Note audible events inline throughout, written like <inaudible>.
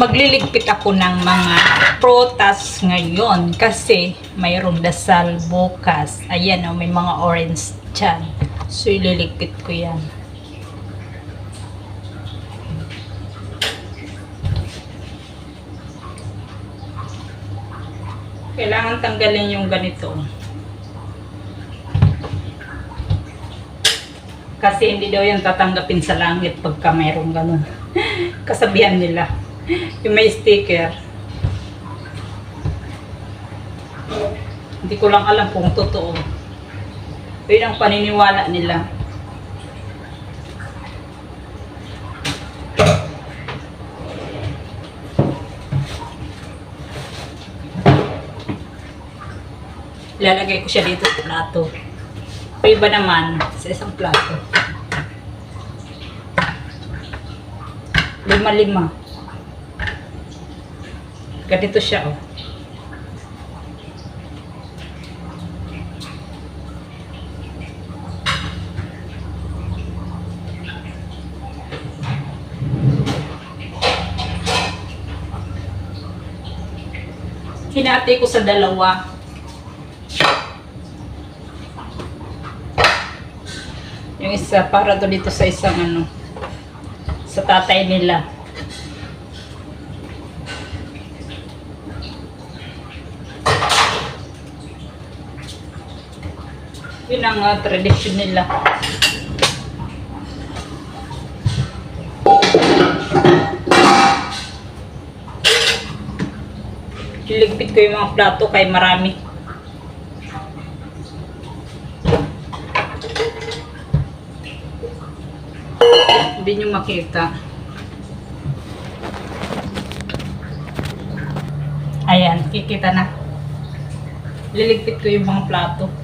magliligpit ako ng mga prutas ngayon kasi mayroong dasal bukas. Ayan oh, may mga orange dyan. So, ililigpit ko yan. Kailangan tanggalin yung ganito. Kasi hindi daw yan tatanggapin sa langit pagka mayroong ganun. <laughs> Kasabihan nila. <laughs> Yung may sticker. Hindi ko lang alam kung totoo. Yun ang paniniwala nila. Ilalagay ko siya dito sa plato. O iba naman sa isang plato. Lima-lima. Ganito siya, oh. Hinati ko sa dalawa. Yung isa, para to dito sa isang ano, sa tatay nila. Yun ang uh, tradisyon nila. Liligpit ko yung mga plato kay marami. Hindi nyo makita. Ayan, kikita na. Liligpit ko yung mga plato.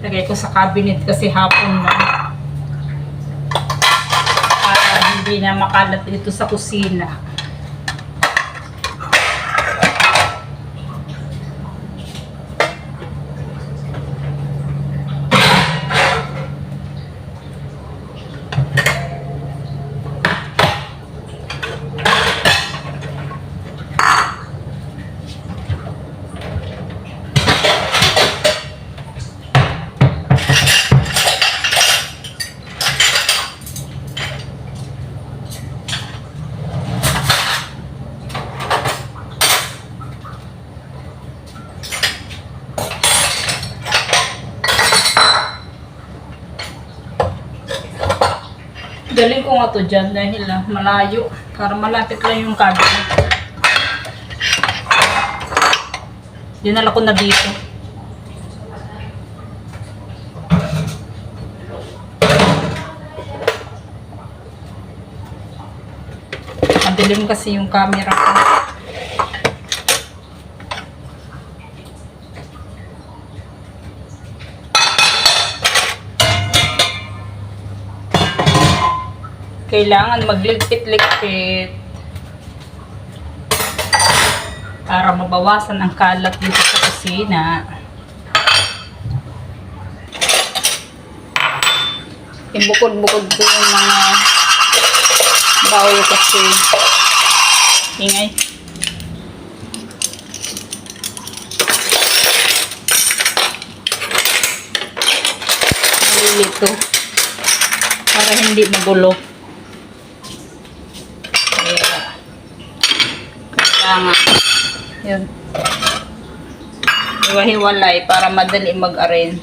Lagay ko sa cabinet kasi hapon na. Para hindi na makalat dito sa kusina. Galing ko nga to dyan dahil ah, malayo. Para malapit lang yung cabinet. Dinala ko na dito. Madilim kasi yung camera ko. Kailangan magligpit-ligpit para mabawasan ang kalat dito sa kusina. Ibukod-bukod ko yung mga bawal kasi ingay. Nalilito para hindi magulo. Kailangan, yun, iwahiwalay para madali mag-arrange.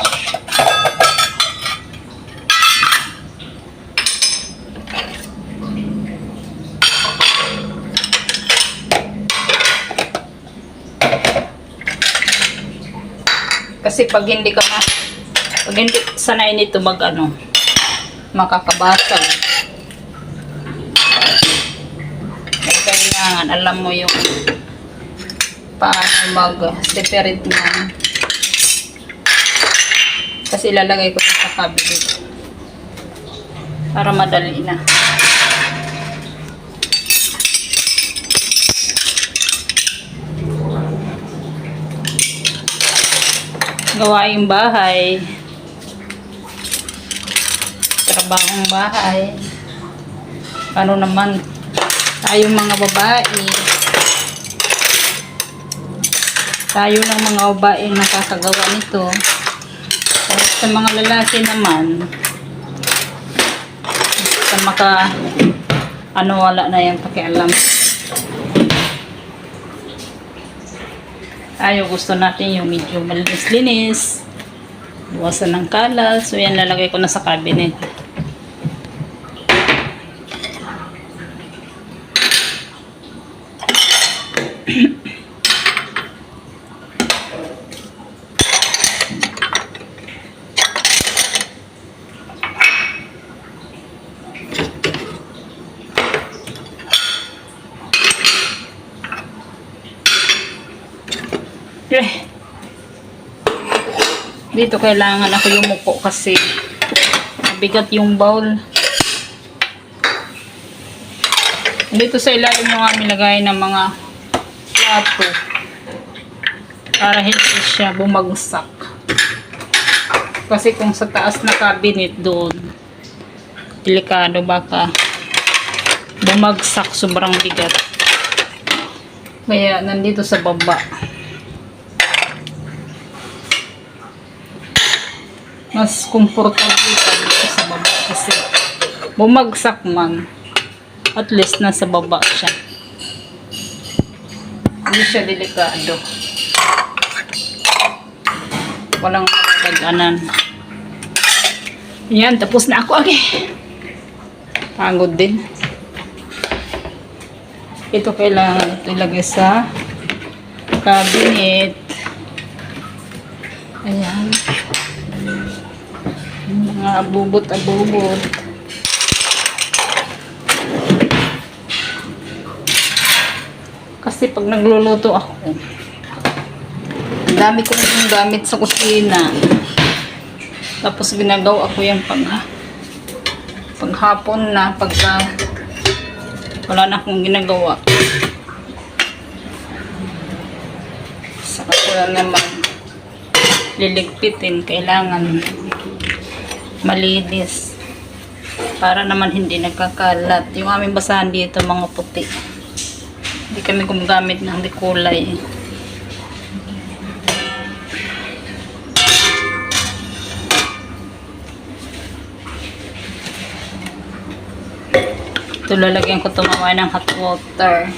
Kasi pag hindi ka na, pag hindi sanay nito mag ano, makakabasag. Kaya kailangan alam mo yung paano mag-separate niyan. Kasi ilalagay ko sa cabinet. Para madali na. Gawaing bahay. Trabahong bahay. Ano naman, Tayong mga babae. Tayo ng mga babae nakakagawa nito. At sa mga lalaki naman, sa maka ano wala na yung pakialam. Tayo gusto natin yung medyo malinis-linis. Buwasan ng kalat. So yan lalagay ko na sa cabinet. Dito kailangan ako yumuko kasi mabigat yung bowl. Dito sa ilalim yung aming lagay ng mga plato para hindi siya bumagsak. Kasi kung sa taas na cabinet doon, delikado baka bumagsak sobrang bigat. Kaya nandito sa baba. mas komportable pa dito sa baba kasi bumagsak man at least nasa baba siya hindi siya delikado. Walang pagdanan yan tapos na ako okay pagod din. Ito kailangan ito ilagay sa cabinet. Ayan. Mga abubot-abubot. Kasi pag nagluluto ako, dami ko yung gamit sa kusina. Tapos ginagawa ko yung pag paghapon na, pagka wala na akong ginagawa. Saka ko lang naman liligpitin, kailangan malinis para naman hindi nagkakalat yung aming basahan dito mga puti hindi kami gumagamit ng kulay. Ito lalagyan ko tumawa ng hot water.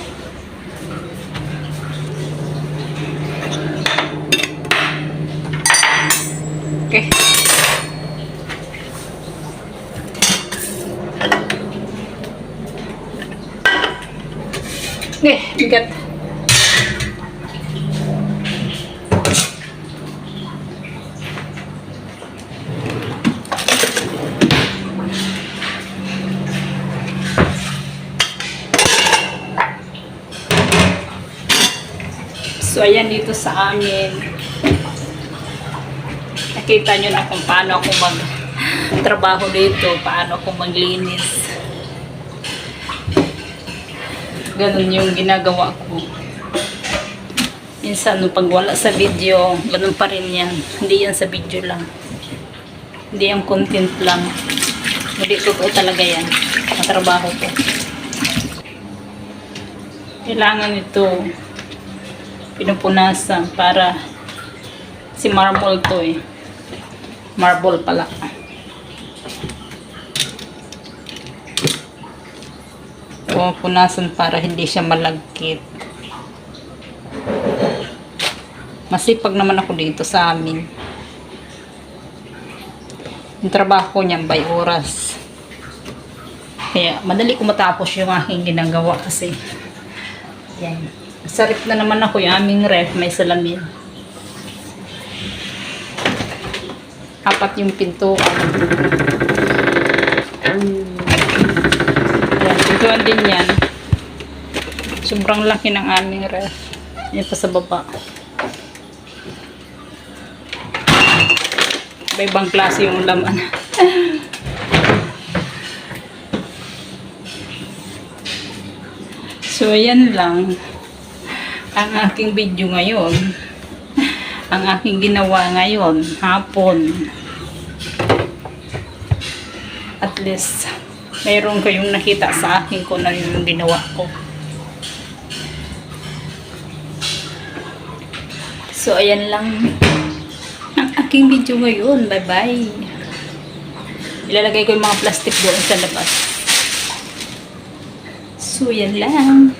Okay Eh, bigat. So, ayan dito sa amin. Nakita nyo na kung paano ako mag trabaho dito, paano ako maglinis. Ganun yung ginagawa ko. Minsan, nung pag wala sa video, ganun pa rin yan. Hindi yan sa video lang. Hindi yung content lang. Hindi totoo talaga yan. Ang trabaho ko. Kailangan ito pinupunasan para si marble to eh. Marble pala. Pupunasan para hindi siya malagkit. Masipag naman ako dito sa amin. Yung trabaho ko niyan by oras. Kaya madali ko matapos yung aking ginagawa kasi yan. Sarip na naman ako yung aming ref, may salamin. Apat yung pintuan. Yan, pintuan din yan. Sobrang laki ng aming ref. Yan pa sa baba. Iba-ibang klase yung laman. <laughs> so, yan lang ang aking video ngayon. Ang aking ginawa ngayon, hapon. At least, mayroon kayong nakita sa akin kung ano yung ginawa ko. So, ayan lang ang aking video ngayon. Bye-bye. Ilalagay ko yung mga plastic doon sa labas. So, yan lang.